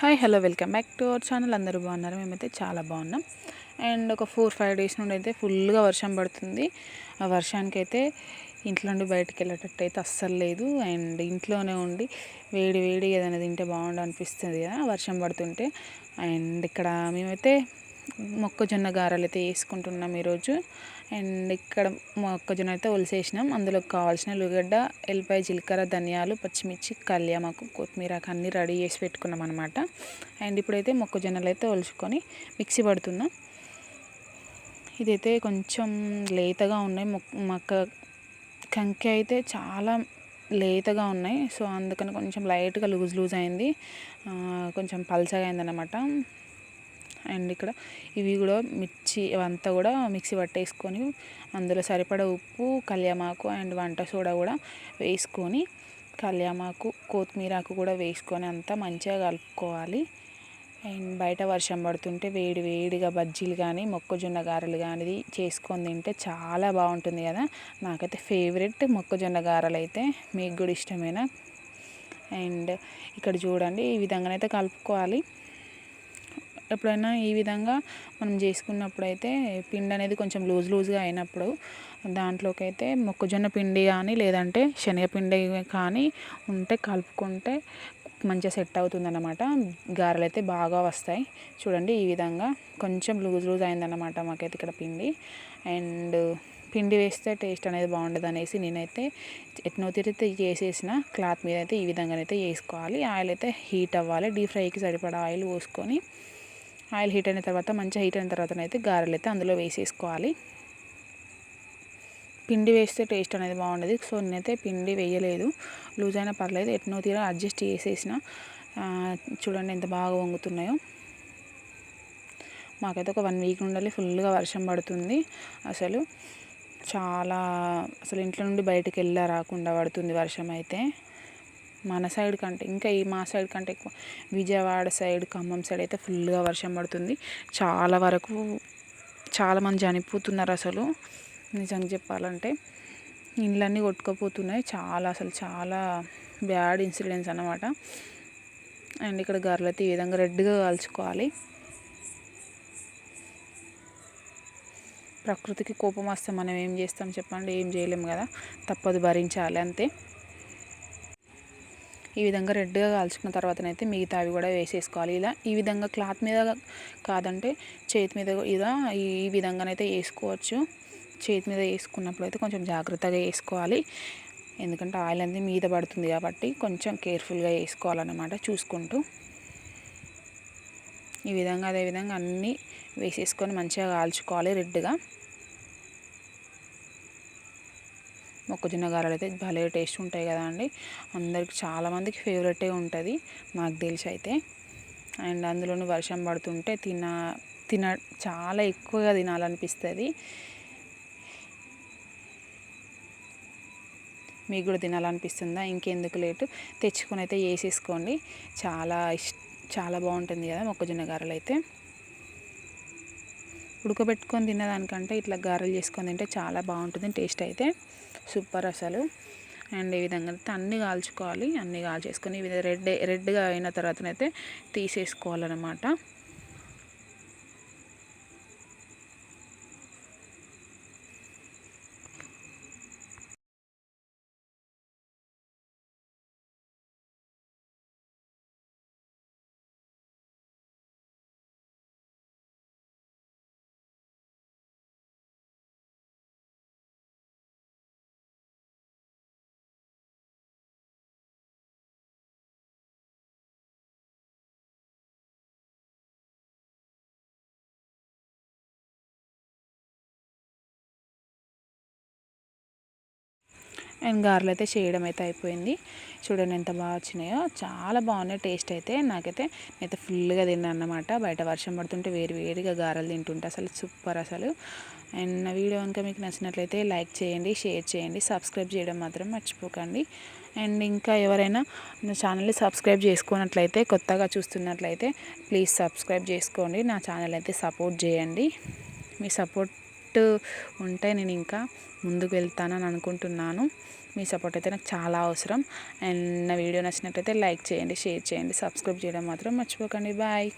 Hi hello welcome back to our channel. అందరూ బాగున్నారు? మేమైతే చాలా బాగున్నాం. అండ్ ఒక ఫోర్ ఫైవ్ డేస్ నుండి అయితే ఫుల్గా వర్షం పడుతుంది. ఆ వర్షానికి అయితే ఇంట్లో నుండి బయటకు వెళ్ళేటట్టు అయితే అస్సలు లేదు. అండ్ ఇంట్లోనే ఉండి వేడి వేడి ఏదైనా తింటే బాగుండు అనిపిస్తుంది కదా వర్షం పడుతుంటే. అండ్ ఇక్కడ మేమైతే మొక్కజొన్న గారెలు అయితే వేసుకుంటున్నాం ఈరోజు. అండ్ ఇక్కడ మొక్కజొన్న అయితే ఒలిసేసినాం. అందులో కావాల్సిన ఉల్లిగడ్డ ఎల్లిపాయ జీలకర్ర ధనియాలు పచ్చిమిర్చి కళ్యామాకు కొత్తిమీర అన్నీ రెడీ చేసి పెట్టుకున్నాం అనమాట అండ్ ఇప్పుడైతే మొక్కజొన్నలు అయితే ఒలుచుకొని మిక్సీ పడుతున్నాం. ఇదైతే కొంచెం లేతగా ఉన్నాయి. మొక్క కంకి అయితే చాలా లేతగా ఉన్నాయి. సో అందుకని కొంచెం లైట్గా లూజ్ లూజ్ అయింది. కొంచెం పల్చగా అయిందనమాట అండ్ ఇక్కడ ఇవి కూడా మిర్చి ఇవంతా కూడా మిక్సీ పట్టేసుకొని అందులో సరిపడ ఉప్పు కళ్యామాకు అండ్ వంట సోడా కూడా వేసుకొని కళ్యామాకు కొత్తిమీరాకు కూడా వేసుకొని అంతా మంచిగా కలుపుకోవాలి. అండ్ బయట వర్షం పడుతుంటే వేడి వేడిగా బజ్జీలు కానీ మొక్కజొన్న గారెలు కానీ చేసుకొని తింటే చాలా బాగుంటుంది కదా. నాకైతే ఫేవరెట్ మొక్కజొన్న గారెలు అయితే మీకు కూడా ఇష్టమేనా? అండ్ ఇక్కడ చూడండి ఈ విధంగానైతే కలుపుకోవాలి. ఎప్పుడైనా ఈ విధంగా మనం చేసుకున్నప్పుడు అయితే పిండి అనేది కొంచెం లూజ్ లూజ్గా అయినప్పుడు దాంట్లోకి అయితే మొక్కజొన్న పిండి కానీ లేదంటే శనగపిండి కానీ ఉంటే కలుపుకుంటే మంచిగా సెట్ అవుతుంది అన్నమాట గారెలు అయితే బాగా వస్తాయి. చూడండి ఈ విధంగా కొంచెం లూజ్ లూజ్ అయిందన్నమాట మాకైతే ఇక్కడ పిండి. అండ్ పిండి వేస్తే టేస్ట్ అనేది బాగుండదు అనేసి నేనైతే ఎట్నో తిరిగితే చేసేసిన క్లాత్ మీద అయితే ఈ విధంగా అయితే వేసుకోవాలి. ఆయిల్ అయితే హీట్ అవ్వాలి. డీప్ ఫ్రైకి సరిపడా ఆయిల్ పోసుకొని ఆయిల్ హీట్ అయిన తర్వాత మంచిగా హీట్ అయిన తర్వాత అయితే గారెలు అయితే అందులో వేసేసుకోవాలి. పిండి వేస్తే టేస్ట్ అనేది బాగుండదు. సో నేనైతే పిండి వేయలేదు. లూజ్ అయినా పర్లేదు. ఎట్నో తీరా అడ్జస్ట్ చేసేసిన. చూడండి ఎంత బాగా వంగుతున్నాయో. మాకైతే ఒక వన్ వీక్ ఉండాలి ఫుల్గా వర్షం పడుతుంది. అసలు చాలా అసలు ఇంట్లో నుండి బయటకు వెళ్ళా రాకుండా పడుతుంది వర్షం అయితే. మన సైడ్ కంటే ఇంకా ఈ మా సైడ్ కంటే ఎక్కువ. విజయవాడ సైడ్ ఖమ్మం సైడ్ అయితే ఫుల్గా వర్షం పడుతుంది. చాలా వరకు చాలామంది చనిపోతున్నారు అసలు. నిజంగా చెప్పాలంటే ఇండ్లన్నీ కొట్టుకుపోతున్నాయి. చాలా అసలు చాలా బ్యాడ్ ఇన్సిడెంట్స్ అనమాట అండ్ ఇక్కడ గర్రెలు ఈ విధంగా రెడ్గా కాల్చుకోవాలి. ప్రకృతికి కోపం వస్తే మనం ఏం చేస్తాం చెప్పండి? ఏం చేయలేము కదా. తప్పదు భరించాలి అంతే. ఈ విధంగా రెడ్గా కాల్చుకున్న తర్వాతనైతే మిగతా అవి కూడా వేసేసుకోవాలి. ఇలా ఈ విధంగా క్లాత్ మీద కాదంటే చేతి మీద ఇలా ఈ విధంగానైతే వేసుకోవచ్చు. చేతి మీద వేసుకున్నప్పుడు అయితే కొంచెం జాగ్రత్తగా వేసుకోవాలి. ఎందుకంటే ఆయిల్ అనేది మీద పడుతుంది కాబట్టి కొంచెం కేర్ఫుల్గా వేసుకోవాలన్నమాట చూసుకుంటూ. ఈ విధంగా అదేవిధంగా అన్నీ వేసేసుకొని మంచిగా కాల్చుకోవాలి రెడ్గా. మొక్కజొన్న గారెలు అయితే భలే టేస్ట్ ఉంటాయి కదా అండి. అందరికి చాలామందికి ఫేవరెటే ఉంటుంది నాకు తెలిసి అయితే. అండ్ అందులోనూ వర్షం పడుతుంటే తిన తిన చాలా ఎక్కువగా తినాలనిపిస్తుంది. మీకు కూడా తినాలనిపిస్తుందా? ఇంకెందుకు లేటు? తెచ్చుకొని అయితే వేసేసుకోండి. చాలా ఇష్ చాలా బాగుంటుంది కదా మొక్కజొన్న గారెలు అయితే ఉడకబెట్టుకొని తినేదానికంటే ఇట్లా గారెలు చేసుకొని తింటే చాలా బాగుంటుంది టేస్ట్ అయితే. సూపర్ అసలు. అండ్ ఈ విధంగా అయితే అన్నీ కాల్చుకోవాలి అన్నీ కాల్చేసుకొని ఈ విధంగా రెడ్ రెడ్గా అయిన తర్వాతనైతే తీసేసుకోవాలన్నమాట. అండ్ గారెలు అయితే చేయడం అయితే అయిపోయింది. చూడండి ఎంత బాగా వచ్చినాయో. చాలా బాగున్నాయి. టేస్ట్ అయితే నాకైతే నేనైతే ఫుల్గా తిన్నాను అన్నమాట. బయట వర్షం పడుతుంటే వేరు వేడిగా గారెలు తింటుంటే అసలు సూపర్ అసలు. అండ్ నా వీడియో కనుక మీకు నచ్చినట్లయితే లైక్ చేయండి షేర్ చేయండి సబ్స్క్రైబ్ చేయడం మాత్రం మర్చిపోకండి. అండ్ ఇంకా ఎవరైనా నా ఛానల్ని సబ్స్క్రైబ్ చేసుకున్నట్లయితే కొత్తగా చూస్తున్నట్లయితే ప్లీజ్ సబ్స్క్రైబ్ చేసుకోండి. నా ఛానల్ అయితే సపోర్ట్ చేయండి. మీ సపోర్ట్ ఉంటే నేను ఇంకా ముందుకు వెళ్తానని అనుకుంటున్నాను. మీ సపోర్ట్ అయితే నాకు చాలా అవసరం. అండ్ నా వీడియో నచ్చినట్టయితే లైక్ చేయండి షేర్ చేయండి సబ్స్క్రైబ్ చేయడం మాత్రం మర్చిపోకండి. బాయ్.